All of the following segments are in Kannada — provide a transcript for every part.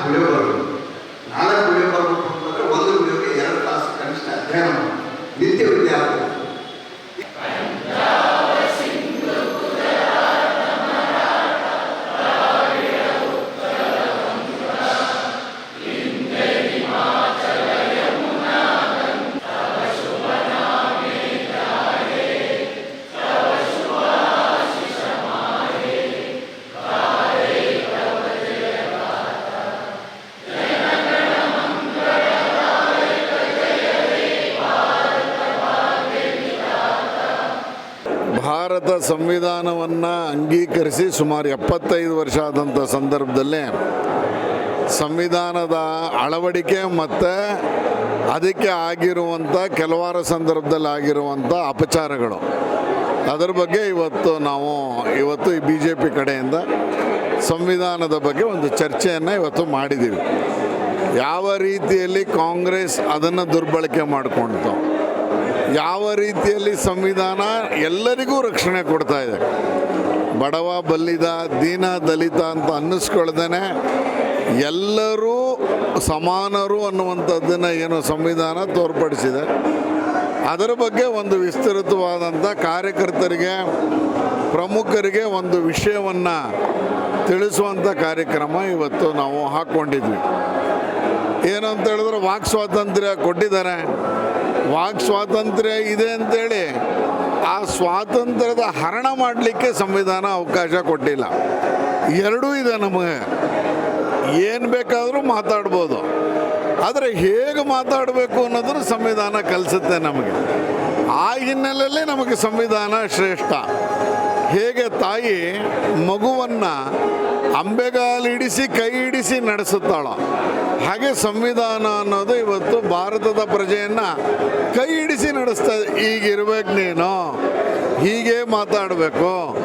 딱 돌려봐. ಭಾರತ ಸಂವಿಧಾನವನ್ನು ಅಂಗೀಕರಿಸಿ ಸುಮಾರು ಎಪ್ಪತ್ತೈದು ವರ್ಷ ಆದಂಥ ಸಂದರ್ಭದಲ್ಲಿ ಸಂವಿಧಾನದ ಅಳವಡಿಕೆ ಮತ್ತು ಅದಕ್ಕೆ ಆಗಿರುವಂಥ ಕೆಲವಾರು ಸಂದರ್ಭದಲ್ಲಿ ಆಗಿರುವಂಥ ಅಪಚಾರಗಳು. ಅದರ ಬಗ್ಗೆ ಇವತ್ತು ನಾವು ಇವತ್ತು ಈ ಬಿ ಜೆ ಪಿ ಕಡೆಯಿಂದ ಸಂವಿಧಾನದ ಬಗ್ಗೆ ಒಂದು ಚರ್ಚೆಯನ್ನು ಇವತ್ತು ಮಾಡಿದ್ದೀವಿ ಯಾವ ರೀತಿಯಲ್ಲಿ ಕಾಂಗ್ರೆಸ್ ಅದನ್ನು ದುರ್ಬಳಕೆ ಮಾಡಿಕೊಳ್ತು ಯಾವ ರೀತಿಯಲ್ಲಿ ಸಂವಿಧಾನ ಎಲ್ಲರಿಗೂ ರಕ್ಷಣೆ ಕೊಡ್ತಾ ಇದೆ. ಬಡವ ಬಲ್ಲಿದ ದೀನ, ದಲಿತ ಅಂತ ಅನ್ನಿಸ್ಕೊಳ್ದೇನೆ ಎಲ್ಲರೂ ಸಮಾನರು ಅನ್ನುವಂಥದ್ದನ್ನು ಏನು ಸಂವಿಧಾನ ತೋರ್ಪಡಿಸಿದೆ. ಅದರ ಬಗ್ಗೆ ಒಂದು ವಿಸ್ತೃತವಾದಂಥ ಕಾರ್ಯಕರ್ತರಿಗೆ, ಪ್ರಮುಖರಿಗೆ ಒಂದು ವಿಷಯವನ್ನು ತಿಳಿಸುವಂಥ ಕಾರ್ಯಕ್ರಮ ಇವತ್ತು ನಾವು ಹಾಕ್ಕೊಂಡಿದ್ವಿ. ಏನಂತ ಹೇಳಿದ್ರೆ ವಾಕ್ ಸ್ವಾತಂತ್ರ್ಯ ಕೊಟ್ಟಿದ್ದಾರೆ. ವಾಕ್ ಸ್ವಾತಂತ್ರ್ಯ ಇದೆ ಅಂತೇಳಿ ಆ ಸ್ವಾತಂತ್ರ್ಯದ ಹರಣ ಮಾಡಲಿಕ್ಕೆ ಸಂವಿಧಾನ ಅವಕಾಶ ಕೊಟ್ಟಿಲ್ಲ. ಎರಡೂ ಇದೆ ನಮಗೆ. ಏನು ಬೇಕಾದರೂ ಮಾತಾಡ್ಬೋದು. ಆದರೆ ಹೇಗೆ ಮಾತಾಡಬೇಕು ಅನ್ನೋದನ್ನು ಸಂವಿಧಾನ ಕಲಿಸುತ್ತೆ ನಮಗೆ. ಆ ಹಿನ್ನೆಲೆಯಲ್ಲಿ ನಮಗೆ ಸಂವಿಧಾನ ಶ್ರೇಷ್ಠ. ಹೇಗೆ ತಾಯಿ ಮಗುವನ್ನು ಅಂಬೆಗಾಲಿಡಿಸಿ ಕೈ ಹಿಡಿಸಿ ನಡೆಸುತ್ತಾಳೋ. ಹಾಗೆ ಸಂವಿಧಾನ ಅನ್ನೋದು ಇವತ್ತು ಭಾರತದ ಪ್ರಜೆಯನ್ನು ಕೈ ಹಿಡಿಸಿ ನಡೆಸ್ತಾ ಈಗಿರ್ಬೇಕು ನೀನು. ಹೀಗೆ ಮಾತಾಡಬೇಕು.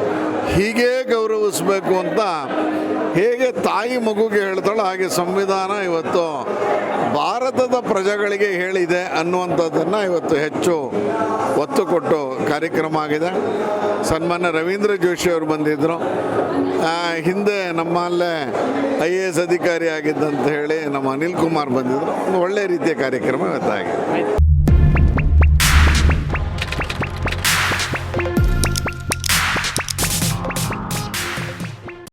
ಹೀಗೆ ಗೌರವಿಸ್ಬೇಕು ಅಂತ ಹೇಗೆ ತಾಯಿ ಮಗುಗೆ ಹೇಳ್ತಾಳೋ ಹಾಗೆ ಸಂವಿಧಾನ ಇವತ್ತು ಭಾರತದ ಪ್ರಜೆಗಳಿಗೆ ಹೇಳಿದೆ ಅನ್ನುವಂಥದ್ದನ್ನು ಇವತ್ತು ಹೆಚ್ಚು ಒತ್ತು ಕೊಟ್ಟು ಕಾರ್ಯಕ್ರಮ ಆಗಿದೆ. ಸನ್ಮಾನ್ಯ ರವೀಂದ್ರ ಜೋಶಿ ಅವರು ಬಂದಿದ್ದರು ಹಿಂದೆ ನಮ್ಮಲ್ಲೇ ಐ ಎ ಎಸ್ ಅಧಿಕಾರಿ ಆಗಿದ್ದಂತ ಹೇಳಿ ನಮ್ಮ ಅನಿಲ್ ಕುಮಾರ್ ಬಂದಿದ್ದರು ಒಂದು ಒಳ್ಳೆಯ ರೀತಿಯ ಕಾರ್ಯಕ್ರಮ ಇವತ್ತಾಗಿದೆ.